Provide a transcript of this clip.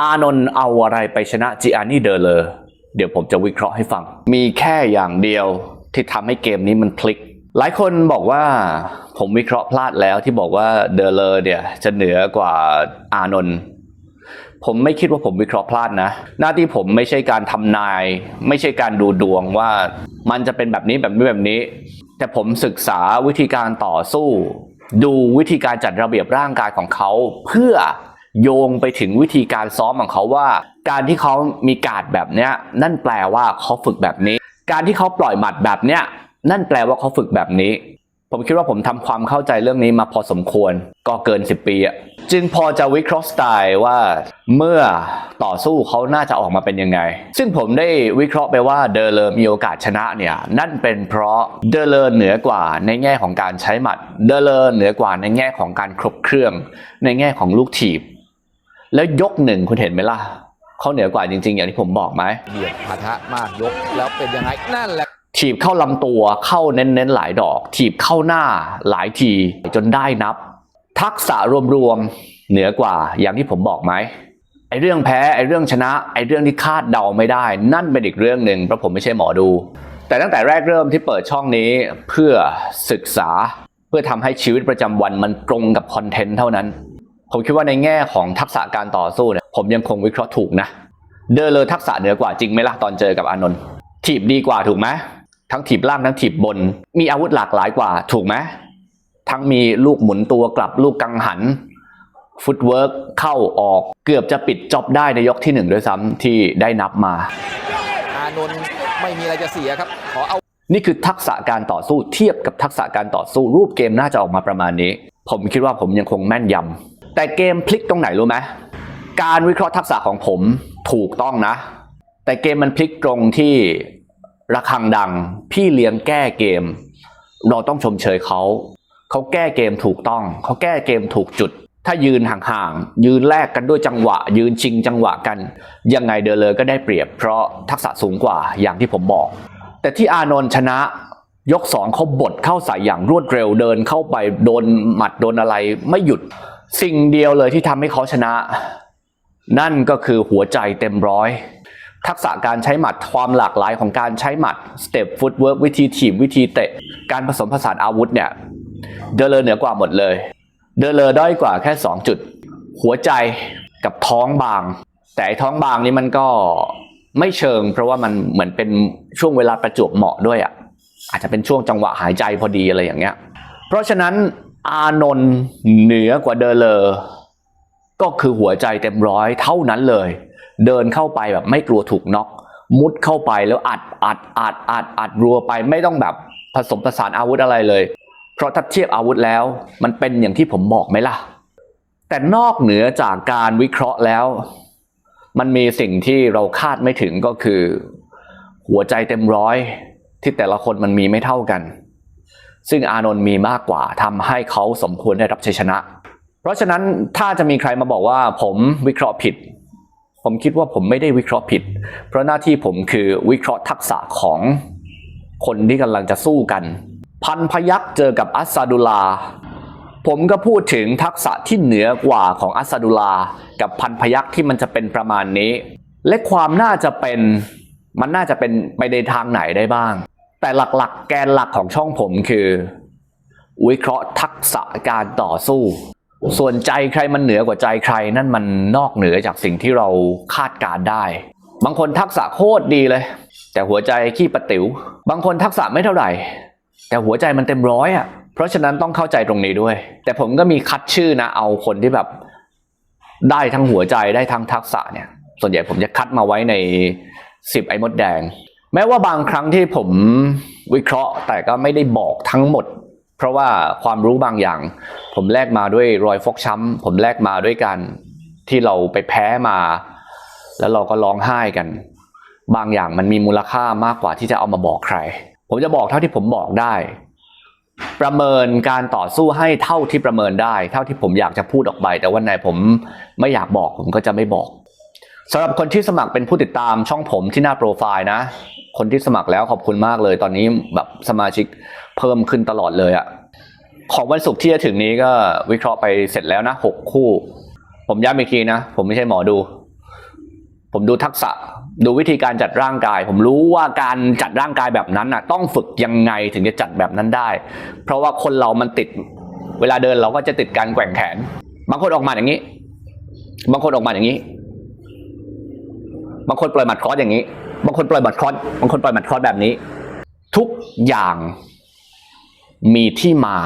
อานนท์เอาอะไรไปชนะจิอานี่เดอเลอร์เดี๋ยวผมจะวิเคราะห์ให้ฟัง มีแค่อย่างเดียวที่ทำให้เกมนี้มันพลิก หลายคนบอกว่าผมวิเคราะห์พลาดแล้วที่บอกว่าเดอเลอร์เนี่ยจะเหนือกว่าอานนท์ผมไม่คิดว่าผมวิเคราะห์พลาดนะ หน้าที่ผมไม่ใช่การทำนาย ไม่ใช่การดูดวงว่ามันจะเป็นแบบนี้แบบนี้แบบนี้ แต่ผมศึกษาวิธีการต่อสู้ ดูวิธีการจัดระเบียบร่างกายของเขาเพื่อ โยงไปถึงวิธีการซ้อมของเขาว่า การที่เขามีการดแบบเนี้ย นั่นแปลว่าเขาฝึกแบบนี้ การที่เขาปล่อยหมัดแบบเนี้ย นั่นแปลว่าเขาฝึกแบบนี้ ผมคิดว่าผมทำความเข้าใจเรื่องนี้มาพอสมควร ก็เกิน 10 ปีอะจึงพอจะวิเคราะห์สไตล์ว่า เมื่อต่อสู้เขาน่าจะออกมาเป็นยังไง ซึ่งผมได้วิเคราะห์ไปว่าเดอเลอร์มีโอกาสชนะเนี่ย นั่นเป็นเพราะเดอเลอร์เหนือกว่าในแง่ของการใช้หมัด เดอเลอร์เหนือกว่าในแง่ของการครบเครื่อง ในแง่ของลูกถีบ แล้วยกหนึ่งคุณเห็นไหมล่ะเขาเหนือกว่าจริง ๆ อย่างที่ผมบอกไหมเบียดปะทะมากยกแล้วเป็นยังไงนั่นแหละถีบเข้าลำตัวเข้าเน้นๆหลายดอก ถีบเข้าหน้าหลายทีจนได้นับ ทักษะรวมๆเหนือกว่าอย่างที่ผมบอกไหมไอเรื่องแพ้ไอเรื่องชนะไอเรื่องที่คาดเดาไม่ได้ นั่นเป็นอีกเรื่องหนึ่งเพราะผมไม่ใช่หมอดู แต่ตั้งแต่แรกเริ่มที่เปิดช่องนี้เพื่อศึกษา เพื่อทำให้ชีวิตประจำวันมันตรงกับคอนเทนต์เท่านั้น ผมคิดว่าในแง่ของทักษะการต่อสู้เนี่ยผมยังคงวิเคราะห์ถูกนะ เดอเลยทักษะเหนือกว่าจริงไหมล่ะตอนเจอกับอานนท์ถีบดีกว่าถูกไหมทั้งถีบล่างทั้งถีบบน มีอาวุธหลากหลายกว่าถูกไหมทั้งมีลูกหมุนตัวกลับลูกกังหันฟุตเวิร์กเข้าออกเกือบจะปิดจ็อบได้ในยกที่หนึ่งด้วยซ้ำที่ได้นับมา อานนท์ไม่มีอะไรจะเสียครับ ขอเอา นี่คือทักษะการต่อสู้เทียบกับทักษะการต่อสู้รูปเกมน่าจะออกมาประมาณนี้ ผมคิดว่าผมยังคงแม่นยำ แต่เกมพลิกตรงไหนรู้ไหมการวิเคราะห์ทักษะของผมถูกต้องนะ แต่เกมมันพลิกตรงที่ระฆังดัง พี่เลี้ยงแก้เกม เราต้องชมเชยเขาเขาแก้เกมถูกต้อง เขาแก้เกมถูกจุด ถ้ายืนห่างๆ ยืนแลกกันด้วยจังหวะ ยืนชิงจังหวะกัน ยังไงเดอเลยก็ได้เปรียบ เพราะทักษะสูงกว่าอย่างที่ผมบอก แต่ที่อานนท์ชนะยกสองเขาบดเข้าใส่อย่างรวดเร็วเดินเข้าไปโดนหมัดโดนอะไรไม่หยุด สิ่งเดียวเลยที่ทำให้เขาชนะ นั่นก็คือหัวใจเต็มร้อย ทักษะการใช้หมัดความหลากหลายของการใช้หมัดสเต็ปฟุตเวิร์กวิธีถีบวิธีเตะ การผสมผสานอาวุธเนี่ยเดเลอร์เหนือกว่าหมดเลย เดเลอร์ด้อยกว่าแค่ 2 จุด หัวใจกับท้องบาง แต่ท้องบางนี่มันก็ไม่เชิง เพราะว่ามันเหมือนเป็นช่วงเวลาประจวบเหมาะด้วยอะอาจจะเป็นช่วงจังหวะหายใจพอดีอะไรอย่างเงี้ย เพราะฉะนั้น อานนท์เหนือกว่าเดอเลอก็คือหัวใจเต็มร้อยเท่านั้นเลย เดินเข้าไปแบบไม่กลัวถูกน็อกมุดเข้าไปแล้วอัดอัดอัดอัดอัดรัวไปไม่ต้องแบบผสมผสานอาวุธอะไรเลย เพราะถ้าเทียบอาวุธแล้ว มันเป็นอย่างที่ผมบอกไหมล่ะ แต่นอกเหนือจากการวิเคราะห์แล้ว มันมีสิ่งที่เราคาดไม่ถึงก็คือ หัวใจเต็มร้อยที่แต่ละคนมันมีไม่เท่ากัน ซึ่งอานนท์มีมากกว่าทำให้เขาสมควรได้รับชัยชนะ เพราะฉะนั้นถ้าจะมีใครมาบอกว่าผมวิเคราะห์ผิด ผมคิดว่าผมไม่ได้วิเคราะห์ผิด เพราะหน้าที่ผมคือวิเคราะห์ทักษะของคนที่กำลังจะสู้กัน พันพยักษ์เจอกับอัสซาดุลา ผมก็พูดถึงทักษะที่เหนือกว่าของอัสซาดุลา กับพันพยักษ์ที่มันจะเป็นประมาณนี้ และความน่าจะเป็นมันน่าจะเป็นไปในทางไหนได้บ้าง แต่หลักๆ แกนหลักของช่องผมคือ วิเคราะห์ทักษะการต่อสู้ ส่วนใจใครมันเหนือกว่าใจใคร นั่นมันนอกเหนือจากสิ่งที่เราคาดการได้ บางคนทักษะโคตรดีเลย แต่หัวใจขี้ประติ๋วบางคนทักษะไม่เท่าไหร่ แต่หัวใจมันเต็มร้อยอะ เพราะฉะนั้นต้องเข้าใจตรงนี้ด้วย แต่ผมก็มีคัดชื่อนะเอาคนที่แบบ ได้ทั้งหัวใจได้ทั้งทักษะเนี่ย ส่วนใหญ่ผมจะคัดมาไว้ใน10ไอ้มดแดง แม้ว่าบางครั้งที่ผมวิเคราะห์ แต่ก็ไม่ได้บอกทั้งหมด เพราะว่าความรู้บางอย่าง ผมแลกมาด้วยรอยฟกช้ำผมแลกมาด้วยการที่เราไปแพ้มา แล้วเราก็ร้องไห้กัน บางอย่างมันมีมูลค่ามากกว่าที่จะเอามาบอกใคร ผมจะบอกเท่าที่ผมบอกได้ ประเมินการต่อสู้ให้เท่าที่ประเมินได้ เท่าที่ผมอยากจะพูดออกไป แต่วันไหนผมไม่อยากบอกผมก็จะไม่บอกสำหรับคนที่สมัครเป็นผู้ติดตามช่องผมที่หน้าโปรไฟล์นะ คนที่สมัครแล้วขอบคุณมากเลย ตอนนี้แบบสมาชิกเพิ่มขึ้นตลอดเลยอะของวันศุกร์ที่จะถึงนี้ก็วิเคราะห์ไปเสร็จแล้วนะหกคู่ ผมย้ำอีกทีนะ ผมไม่ใช่หมอดู ผมดูทักษะดูวิธีการจัดร่างกาย ผมรู้ว่าการจัดร่างกายแบบนั้นน่ะ ต้องฝึกยังไงถึงจะจัดแบบนั้นได้ เพราะว่าคนเรามันติด เวลาเดินเราก็จะติดการแกว่งแขน บางคนออกมาอย่างนี้ บางคนออกมาอย่างนี้ บางคนปล่อยหมัดคอสอย่างนี้ บางคนปล่อยบัตรคอสบางคนปล่อยบัตรคอสแบบนี้ ทุกอย่างมีที่มา